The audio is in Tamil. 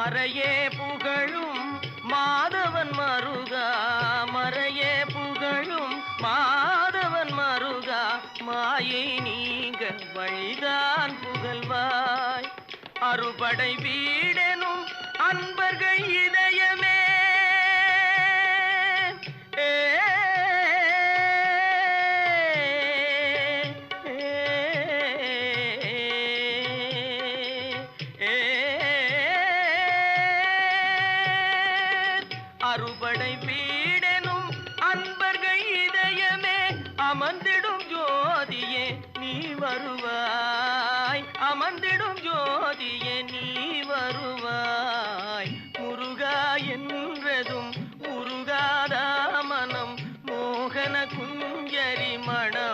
மறையே புகழும் மாதவன் மருகா மறையே புகழும் மாதவன் மருகா மாயை நீங்க வழிதான் புகழ்வாய். அறுபடை வீடெனும் அன்பர்கள் ஆறுபடை பீடனும் அன்பர்கள் இதயமே அமர்ந்திடும் ஜோதியே நீ வருவாய். அமர்ந்திடும் ஜோதியே நீ வருவாய். முருகா என்றதும் உருகாதா மனம். மோகன குஞ்சரி மணம்.